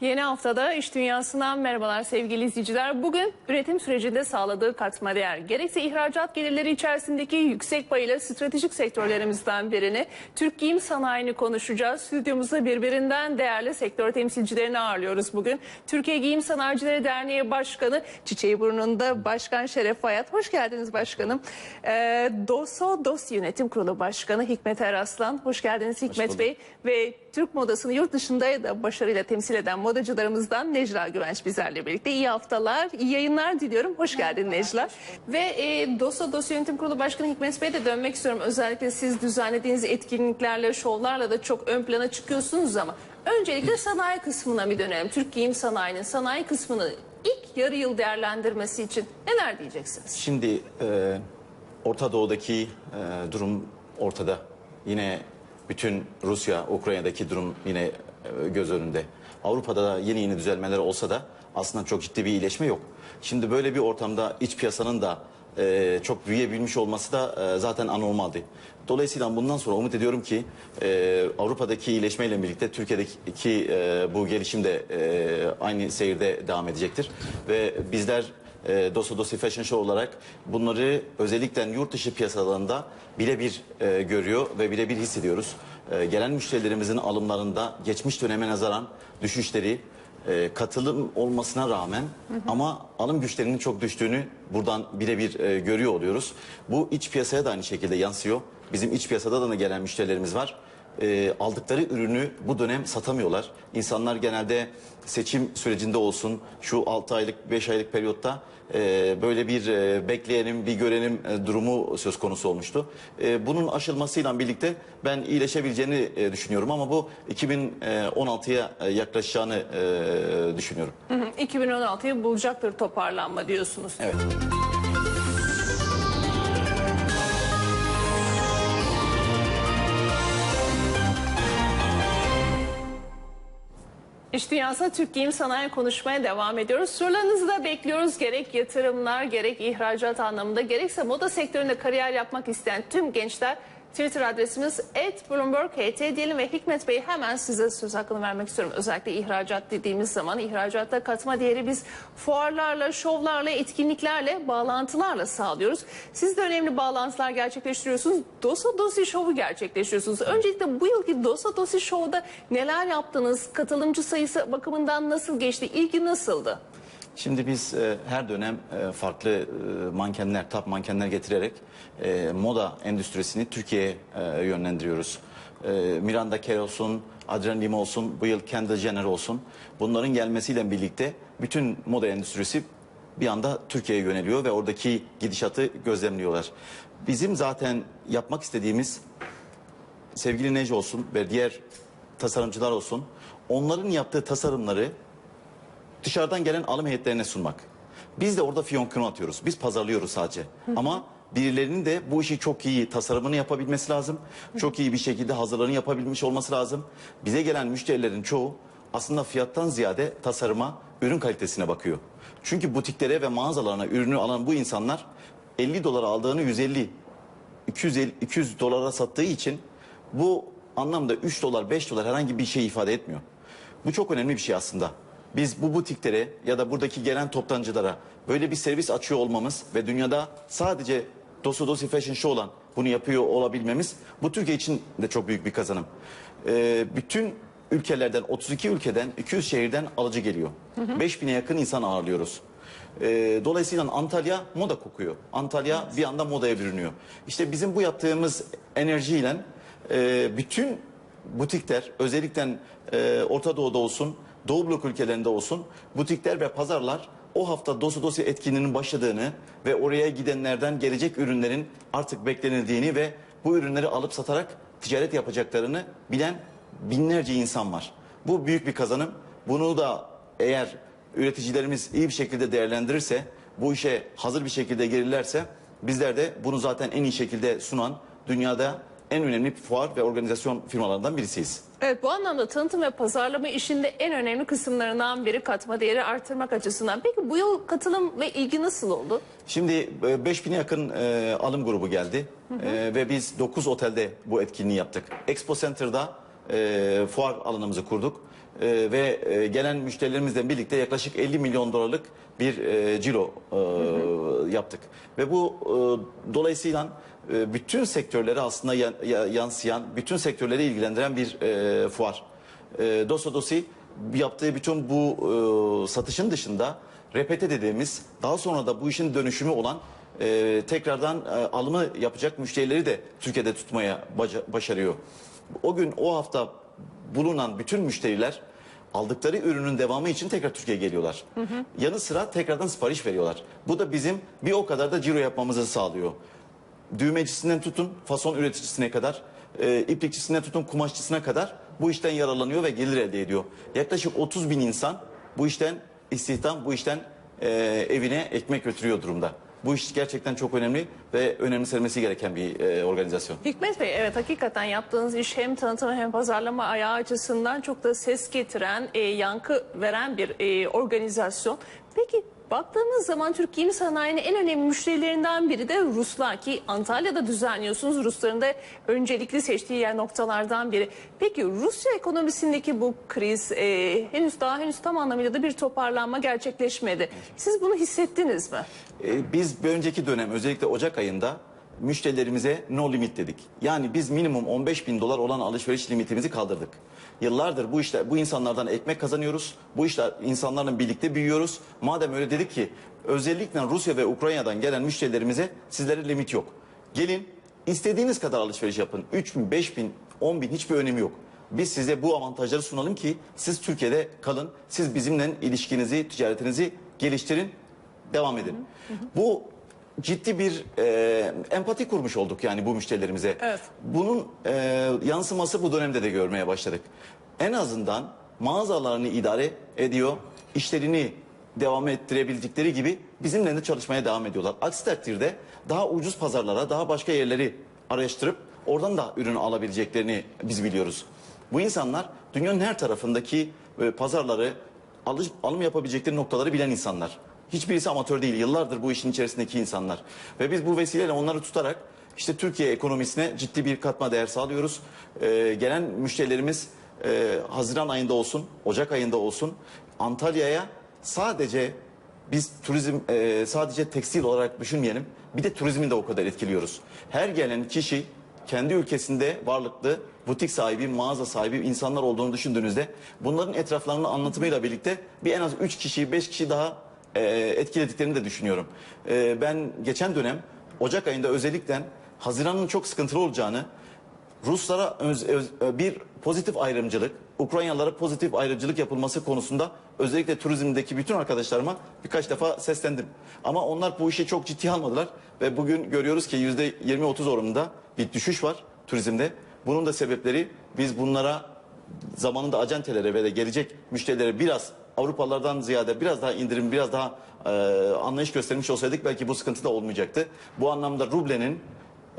Yeni haftada iş dünyasından merhabalar sevgili izleyiciler. Bugün üretim sürecinde sağladığı katma değer, gerekse ihracat gelirleri içerisindeki yüksek payıyla stratejik sektörlerimizden birini Türk giyim sanayini konuşacağız. Stüdyomuzda birbirinden değerli sektör temsilcilerini ağırlıyoruz bugün. Türkiye Giyim Sanayicileri Derneği Başkanı Çiçeği Burnu'nda Başkan Şeref Hayat. Hoş geldiniz başkanım. Ee, DOSO DOS Yönetim Kurulu Başkanı Hikmet Eraslan. Hoş geldiniz Hikmet bulduk. Bey. Ve Türk modasını yurt dışında da başarıyla temsil eden modacılarımızdan Necla Güvenç bizlerle birlikte. İyi haftalar, iyi yayınlar diliyorum. Hoş geldin Necla. Ve e, DOSA Dosya Yönetim Kurulu Başkanı Hikmet Bey'e de dönmek istiyorum. Özellikle siz düzenlediğiniz etkinliklerle, şovlarla da çok ön plana çıkıyorsunuz ama öncelikle sanayi kısmına bir dönelim. Türk giyim sanayinin sanayi kısmını ilk yarı yıl değerlendirmesi için neler diyeceksiniz? Şimdi e, Orta Doğu'daki e, durum ortada. Yine bütün Rusya, Ukrayna'daki durum yine göz önünde. Avrupa'da da yeni yeni düzelmeler olsa da aslında çok ciddi bir iyileşme yok. Şimdi böyle bir ortamda iç piyasanın da e, çok büyüyebilmiş olması da e, zaten anormaldi. Dolayısıyla bundan sonra umut ediyorum ki e, Avrupa'daki iyileşmeyle birlikte Türkiye'deki e, bu gelişim de e, aynı seyirde devam edecektir. Ve bizler e, Doso Dosi Fashion Show olarak bunları özellikle yurt dışı piyasalarında birebir e, görüyor ve birebir hissediyoruz. E, gelen müşterilerimizin alımlarında geçmiş döneme nazaran düşüşleri, e, katılım olmasına rağmen ama alım güçlerinin çok düştüğünü buradan birebir e, görüyor oluyoruz. Bu iç piyasaya da aynı şekilde yansıyor. Bizim iç piyasada da gelen müşterilerimiz var e, aldıkları ürünü bu dönem satamıyorlar. İnsanlar genelde seçim sürecinde olsun şu 6 aylık 5 aylık periyotta e, böyle bir e, bekleyenim bir görenim e, durumu söz konusu olmuştu. E, bunun aşılmasıyla birlikte ben iyileşebileceğini e, düşünüyorum ama bu 2016'ya e, yaklaşacağını e, düşünüyorum. Hı hı, 2016'yı bulacaktır toparlanma diyorsunuz. Evet. İş dünyasında Türk giyim sanayi konuşmaya devam ediyoruz. Sorularınızı da bekliyoruz. Gerek yatırımlar, gerek ihracat anlamında, gerekse moda sektöründe kariyer yapmak isteyen tüm gençler Twitter adresimiz @bloomberg.ht diyelim ve Hikmet Bey hemen size söz hakkını vermek istiyorum. Özellikle ihracat dediğimiz zaman ihracatta katma değeri biz fuarlarla, şovlarla, etkinliklerle, bağlantılarla sağlıyoruz. Siz de önemli bağlantılar gerçekleştiriyorsunuz. Dosa Dosi Show'u gerçekleştiriyorsunuz. Öncelikle bu yılki Dosa Dosi Show'da neler yaptınız? Katılımcı sayısı bakımından nasıl geçti? İlgi nasıldı? Şimdi biz e, her dönem e, farklı e, mankenler, top mankenler getirerek e, moda endüstrisini Türkiye'ye e, yönlendiriyoruz. E, Miranda Kerr olsun, Adrian Lima olsun, bu yıl Kendall Jenner olsun. Bunların gelmesiyle birlikte bütün moda endüstrisi bir anda Türkiye'ye yöneliyor ve oradaki gidişatı gözlemliyorlar. Bizim zaten yapmak istediğimiz sevgili Necla olsun ve diğer tasarımcılar olsun onların yaptığı tasarımları dışarıdan gelen alım heyetlerine sunmak. Biz de orada fiyonkunu atıyoruz. Biz pazarlıyoruz sadece. Ama birilerinin de bu işi çok iyi tasarımını yapabilmesi lazım. Çok iyi bir şekilde hazırlığını yapabilmiş olması lazım. Bize gelen müşterilerin çoğu aslında fiyattan ziyade tasarıma, ürün kalitesine bakıyor. Çünkü butiklere ve mağazalarına ürünü alan bu insanlar 50 dolara aldığını 150 250 200 dolara sattığı için bu anlamda 3 dolar 5 dolar herhangi bir şey ifade etmiyor. Bu çok önemli bir şey aslında. Biz bu butiklere ya da buradaki gelen toptancılara böyle bir servis açıyor olmamız ve dünyada sadece Dosu Dosi Fashion Show olan bunu yapıyor olabilmemiz bu Türkiye için de çok büyük bir kazanım. Ee, bütün ülkelerden 32 ülkeden 200 şehirden alıcı geliyor. 5000'e yakın insan ağırlıyoruz. Ee, dolayısıyla Antalya moda kokuyor. Antalya bir anda modaya bürünüyor. İşte bizim bu yaptığımız enerjiyle e, bütün butikler özellikle e, Orta Doğu'da olsun, Doğu blok ülkelerinde olsun butikler ve pazarlar o hafta dosu dosi etkinliğinin başladığını ve oraya gidenlerden gelecek ürünlerin artık beklenildiğini ve bu ürünleri alıp satarak ticaret yapacaklarını bilen binlerce insan var. Bu büyük bir kazanım. Bunu da eğer üreticilerimiz iyi bir şekilde değerlendirirse, bu işe hazır bir şekilde gelirlerse bizler de bunu zaten en iyi şekilde sunan dünyada en önemli fuar ve organizasyon firmalarından birisiyiz. Evet bu anlamda tanıtım ve pazarlama işinde en önemli kısımlarından biri katma değeri artırmak açısından. Peki bu yıl katılım ve ilgi nasıl oldu? Şimdi e, 5000'e yakın e, alım grubu geldi E, ve biz 9 otelde bu etkinliği yaptık. Expo Center'da e, fuar alanımızı kurduk. E, ve e, gelen müşterilerimizle birlikte yaklaşık 50 milyon dolarlık bir e, ciro e, yaptık. Ve bu e, dolayısıyla e, bütün sektörleri aslında ya- ya- yansıyan, bütün sektörleri ilgilendiren bir e, fuar. E, Dosa Dosi yaptığı bütün bu e, satışın dışında repete dediğimiz daha sonra da bu işin dönüşümü olan e, tekrardan e, alımı yapacak müşterileri de Türkiye'de tutmaya başarıyor. O gün o hafta bulunan bütün müşteriler aldıkları ürünün devamı için tekrar Türkiye'ye geliyorlar. Yanı sıra tekrardan sipariş veriyorlar. Bu da bizim bir o kadar da ciro yapmamızı sağlıyor. Düğmecisinden tutun fason üreticisine kadar, e, iplikçisinden tutun kumaşçısına kadar bu işten yararlanıyor ve gelir elde ediyor. Yaklaşık 30 bin insan bu işten istihdam, bu işten e, evine ekmek götürüyor durumda. Bu iş gerçekten çok önemli ve önemsenmesi gereken bir e, organizasyon. Hikmet Bey evet hakikaten yaptığınız iş hem tanıtım hem pazarlama ayağı açısından çok da ses getiren, e, yankı veren bir e, organizasyon. Peki baktığımız zaman Türkiye'nin sanayinin en önemli müşterilerinden biri de Ruslar ki Antalya'da düzenliyorsunuz. Rusların da öncelikli seçtiği yer noktalardan biri. Peki Rusya ekonomisindeki bu kriz e, henüz daha henüz tam anlamıyla da bir toparlanma gerçekleşmedi. Siz bunu hissettiniz mi? E, Biz bir önceki dönem özellikle Ocak ayında müşterilerimize no limit dedik. Yani biz minimum 15 bin dolar olan alışveriş limitimizi kaldırdık. Yıllardır bu işte bu insanlardan ekmek kazanıyoruz. Bu işler insanlarla birlikte büyüyoruz. Madem öyle dedik ki özellikle Rusya ve Ukrayna'dan gelen müşterilerimize sizlere limit yok. Gelin istediğiniz kadar alışveriş yapın. 3 bin, 5 bin, 10 bin hiçbir önemi yok. Biz size bu avantajları sunalım ki siz Türkiye'de kalın. Siz bizimle ilişkinizi, ticaretinizi geliştirin devam edin. Bu ciddi bir e, empati kurmuş olduk yani bu müşterilerimize. Evet. Bunun e, yansıması bu dönemde de görmeye başladık. En azından mağazalarını idare ediyor, işlerini devam ettirebildikleri gibi bizimle de çalışmaya devam ediyorlar. Aksi takdirde daha ucuz pazarlara, daha başka yerleri araştırıp oradan da ürün alabileceklerini biz biliyoruz. Bu insanlar dünyanın her tarafındaki e, pazarları, alış, alım yapabilecekleri noktaları bilen insanlar. Hiçbirisi amatör değil. Yıllardır bu işin içerisindeki insanlar. Ve biz bu vesileyle onları tutarak işte Türkiye ekonomisine ciddi bir katma değer sağlıyoruz. Ee, gelen müşterilerimiz e, Haziran ayında olsun, Ocak ayında olsun Antalya'ya sadece biz turizm e, sadece tekstil olarak düşünmeyelim. Bir de turizmi de o kadar etkiliyoruz. Her gelen kişi kendi ülkesinde varlıklı butik sahibi, mağaza sahibi insanlar olduğunu düşündüğünüzde bunların etraflarını anlatımıyla birlikte bir en az 3 kişi, 5 kişi daha e, etkilediklerini de düşünüyorum. E, ben geçen dönem Ocak ayında özellikle Haziran'ın çok sıkıntılı olacağını, Ruslara öz- öz- bir pozitif ayrımcılık, Ukraynalılara pozitif ayrımcılık yapılması konusunda özellikle turizmdeki bütün arkadaşlarıma birkaç defa seslendim. Ama onlar bu işi çok ciddi almadılar ve bugün görüyoruz ki yüzde 20-30 oranında bir düşüş var turizmde. Bunun da sebepleri biz bunlara zamanında acentelere ve de gelecek müşterilere biraz Avrupalılardan ziyade biraz daha indirim, biraz daha e, anlayış göstermiş olsaydık belki bu sıkıntı da olmayacaktı. Bu anlamda rublenin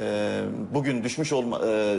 e, bugün düşmüş olma, e,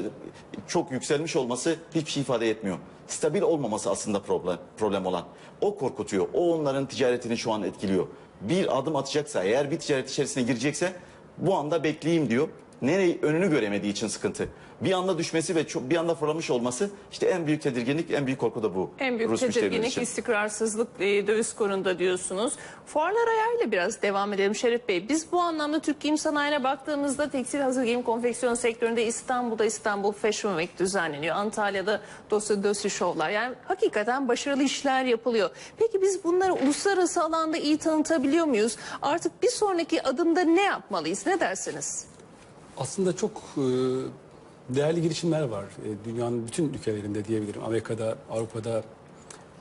çok yükselmiş olması hiçbir şey ifade etmiyor. Stabil olmaması aslında problem, problem olan. O korkutuyor. O onların ticaretini şu an etkiliyor. Bir adım atacaksa, eğer bir ticaret içerisine girecekse bu anda bekleyeyim diyor. Nereyi önünü göremediği için sıkıntı. Bir anda düşmesi ve çok, bir anda fırlamış olması işte en büyük tedirginlik, en büyük korku da bu. En büyük Rus tedirginlik istikrarsızlık e, döviz kurunda diyorsunuz. Fuarlar ayağıyla biraz devam edelim Şerif Bey. Biz bu anlamda Türk giyim sanayine baktığımızda tekstil hazır giyim konfeksiyon sektöründe İstanbul'da İstanbul Fashion Week düzenleniyor. Antalya'da Dosya Dosya Show'lar. Yani hakikaten başarılı işler yapılıyor. Peki biz bunları uluslararası alanda iyi tanıtabiliyor muyuz? Artık bir sonraki adımda ne yapmalıyız? Ne dersiniz? Aslında çok e, değerli girişimler var. E, dünyanın bütün ülkelerinde diyebilirim. Amerika'da, Avrupa'da,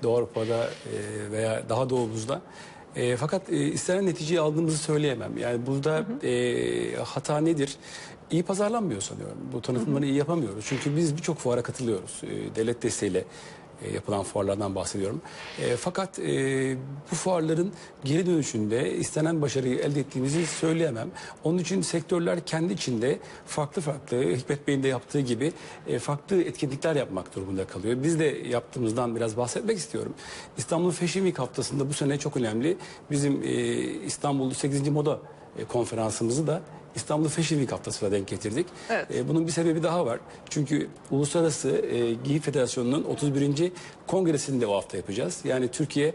Doğu Avrupa'da e, veya daha doğumuzda. E, fakat e, istenen neticeyi aldığımızı söyleyemem. Yani burada e, hata nedir? İyi pazarlanmıyor sanıyorum. Bu tanıtımları iyi yapamıyoruz. Çünkü biz birçok fuara katılıyoruz. E, devlet desteğiyle e, yapılan fuarlardan bahsediyorum. E, fakat e, bu fuarların geri dönüşünde istenen başarıyı elde ettiğimizi söyleyemem. Onun için sektörler kendi içinde farklı farklı Hikmet Bey'in de yaptığı gibi e, farklı etkinlikler yapmak durumunda kalıyor. Biz de yaptığımızdan biraz bahsetmek istiyorum. İstanbul Fashion Week haftasında bu sene çok önemli. Bizim e, İstanbul 8. Moda e, konferansımızı da İstanbul Fashion Week haftasına denk getirdik. Evet. E, bunun bir sebebi daha var. Çünkü Uluslararası e, Giyim Federasyonu'nun 31. kongresini de o hafta yapacağız. Yani Türkiye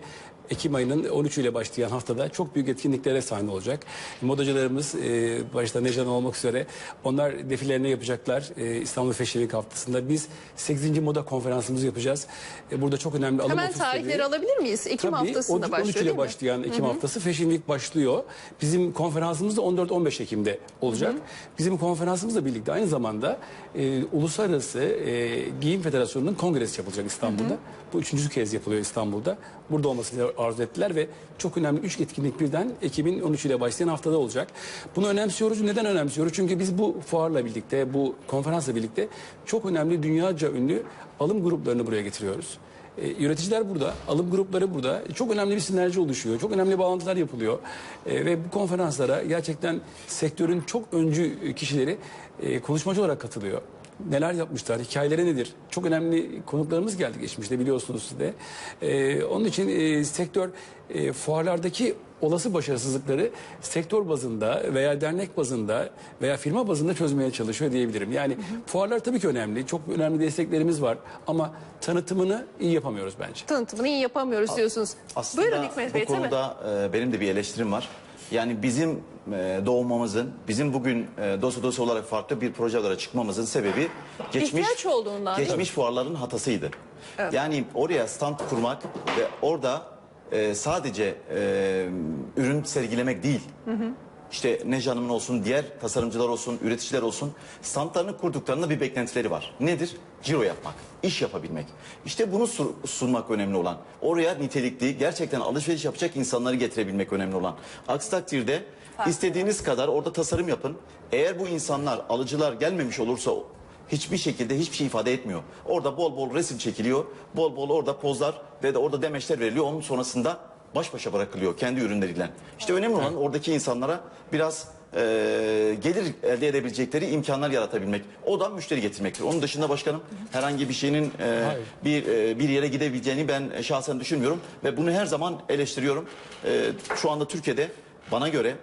Ekim ayının 13 ile başlayan haftada çok büyük etkinliklere sahne olacak. Modacılarımız e, başta Necan olmak üzere onlar defilerini yapacaklar e, İstanbul Fashion Week haftasında. Biz 8. moda konferansımızı yapacağız. E, burada çok önemli alım Hemen ofisleri- tarihleri alabilir miyiz? Ekim Tabii, haftasında 13 başlıyor ile değil mi? başlayan Ekim haftası Fashion Week başlıyor. Bizim konferansımız da 14-15 Ekim'de olacak. Bizim konferansımızla birlikte aynı zamanda e, Uluslararası e, Giyim Federasyonu'nun kongresi yapılacak İstanbul'da. Bu üçüncü kez yapılıyor İstanbul'da. Burada olmasını arzu ettiler ve çok önemli üç etkinlik birden Ekim'in 13 ile başlayan haftada olacak. Bunu önemsiyoruz. Neden önemsiyoruz? Çünkü biz bu fuarla birlikte, bu konferansla birlikte çok önemli dünyaca ünlü alım gruplarını buraya getiriyoruz. E, üreticiler burada, alım grupları burada. E, Çok önemli bir sinerji oluşuyor. Çok önemli bağlantılar yapılıyor. E, ve bu konferanslara gerçekten sektörün çok öncü kişileri e, konuşmacı olarak katılıyor. Neler yapmışlar, hikayeleri nedir? Çok önemli konuklarımız geldi geçmişte biliyorsunuz siz de. E, onun için e, sektör e, fuarlardaki olası başarısızlıkları sektör bazında veya dernek bazında veya firma bazında çözmeye çalışıyor diyebilirim. Yani fuarlar tabii ki önemli. Çok önemli desteklerimiz var ama tanıtımını iyi yapamıyoruz bence. Tanıtımını iyi yapamıyoruz diyorsunuz. Aslında Buyurun Hikmet Bey bu konuda e, benim de bir eleştirim var. Yani bizim e, doğmamızın, bizim bugün e, dosu dosu olarak farklı bir projelere çıkmamızın sebebi geçmiş İhtiyaç olduğundan değil mi? geçmiş fuarların hatasıydı. Yani oraya stand kurmak ve orada e, sadece e, ürün sergilemek değil. İşte Neca Hanım'ın olsun, diğer tasarımcılar olsun, üreticiler olsun standlarını kurduklarında bir beklentileri var. Nedir? Ciro yapmak, iş yapabilmek. İşte bunu sur- sunmak önemli olan. Oraya nitelikli, gerçekten alışveriş yapacak insanları getirebilmek önemli olan. Aksi takdirde istediğiniz kadar orada tasarım yapın. Eğer bu insanlar, alıcılar gelmemiş olursa hiçbir şekilde hiçbir şey ifade etmiyor. Orada bol bol resim çekiliyor, bol bol orada pozlar ve de orada demeçler veriliyor. Onun sonrasında baş başa bırakılıyor kendi ürünleriyle. İşte önemli olan oradaki insanlara biraz e, gelir elde edebilecekleri imkanlar yaratabilmek. O da müşteri getirmektir. Onun dışında başkanım herhangi bir şeyin e, bir e, bir yere gidebileceğini ben şahsen düşünmüyorum ve bunu her zaman eleştiriyorum. E, şu anda Türkiye'de bana göre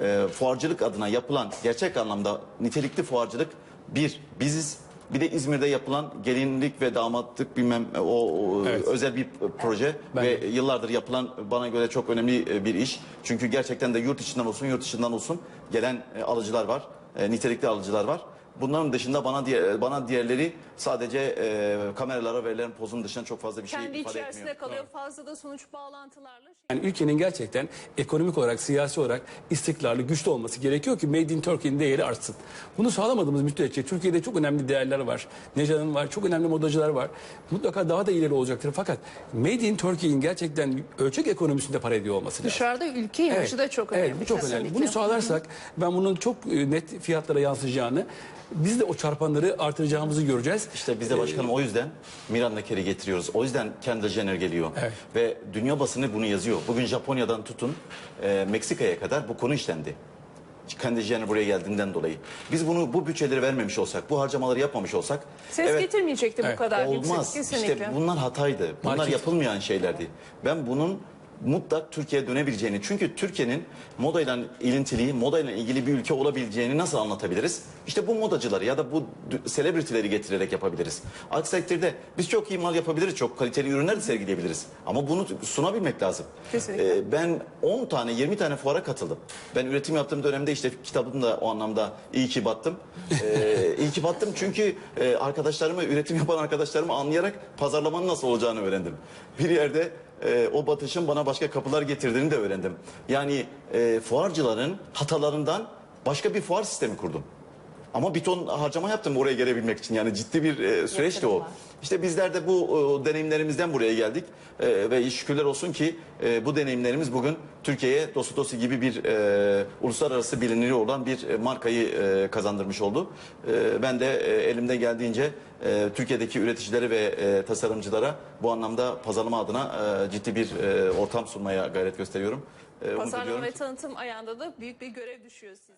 e, fuarcılık adına yapılan gerçek anlamda nitelikli fuarcılık bir biziz. Bir de İzmir'de yapılan gelinlik ve damatlık bilmem e, o, o Evet. özel bir proje Ben- ve yıllardır yapılan bana göre çok önemli e, bir iş. Çünkü gerçekten de yurt içinden olsun yurt dışından olsun gelen e, alıcılar var. E, nitelikli alıcılar var. Bunların dışında bana diğer, bana diğerleri sadece e, kameralara verilen pozun dışında çok fazla bir şey Kendi ifade içerisinde etmiyor. kalıyor. Fazla da sonuç bağlantılarla. Yani ülkenin gerçekten ekonomik olarak, siyasi olarak istikrarlı, güçlü olması gerekiyor ki Made in Turkey'nin değeri artsın. Bunu sağlamadığımız müddetçe Türkiye'de çok önemli değerler var. Necan'ın var, çok önemli modacılar var. Mutlaka daha da ileri olacaktır. Fakat Made in Turkey'in gerçekten ölçek ekonomisinde para ediyor olması lazım. Dışarıda ülke imajı da çok önemli. Evet, bu çok önemli. Bunu sağlarsak ben bunun çok e, net fiyatlara yansıyacağını, biz de o çarpanları artıracağımızı göreceğiz. İşte biz de başkanım o yüzden Miranda Kerry getiriyoruz. O yüzden Kendall Jenner geliyor. Evet. Ve dünya basını bunu yazıyor. Bugün Japonya'dan tutun e, Meksika'ya kadar bu konu işlendi. Kendall Jenner buraya geldiğinden dolayı. Biz bunu bu bütçeleri vermemiş olsak, bu harcamaları yapmamış olsak Ses getirmeyecekti Evet, bu kadar olmaz. yüksek. Kesinlikle. İşte bunlar hataydı. Bunlar Market. yapılmayan şeylerdi. Ben bunun mutlak Türkiye'ye dönebileceğini çünkü Türkiye'nin modayla ilintili, modayla ilgili bir ülke olabileceğini nasıl anlatabiliriz? İşte bu modacıları ya da bu selebritileri getirerek yapabiliriz. Aksi takdirde biz çok iyi mal yapabiliriz, çok kaliteli ürünler de sergileyebiliriz. Ama bunu sunabilmek lazım. Kesinlikle. Ee, ben 10 tane 20 tane fuara katıldım. Ben üretim yaptığım dönemde işte kitabım da o anlamda iyi ki battım. Ee, iyi ki battım çünkü e, arkadaşlarımı, üretim yapan arkadaşlarımı anlayarak pazarlamanın nasıl olacağını öğrendim. Bir yerde e, o batışın bana başka kapılar getirdiğini de öğrendim. Yani e, fuarcıların hatalarından başka bir fuar sistemi kurdum. Ama bir ton harcama yaptım oraya gelebilmek için. Yani ciddi bir e, süreçti o. Yatırım var. İşte bizler de bu e, deneyimlerimizden buraya geldik. E, ve şükürler olsun ki e, bu deneyimlerimiz bugün Türkiye'ye Dosu Dosu gibi bir e, uluslararası biliniri olan bir e, markayı e, kazandırmış oldu. E, ben de e, elimde geldiğince e, Türkiye'deki üreticilere ve e, tasarımcılara bu anlamda pazarlama adına e, ciddi bir e, ortam sunmaya gayret gösteriyorum. E, umut Pazarlama ediyorum ve ki- tanıtım ayağında da büyük bir görev düşüyor size.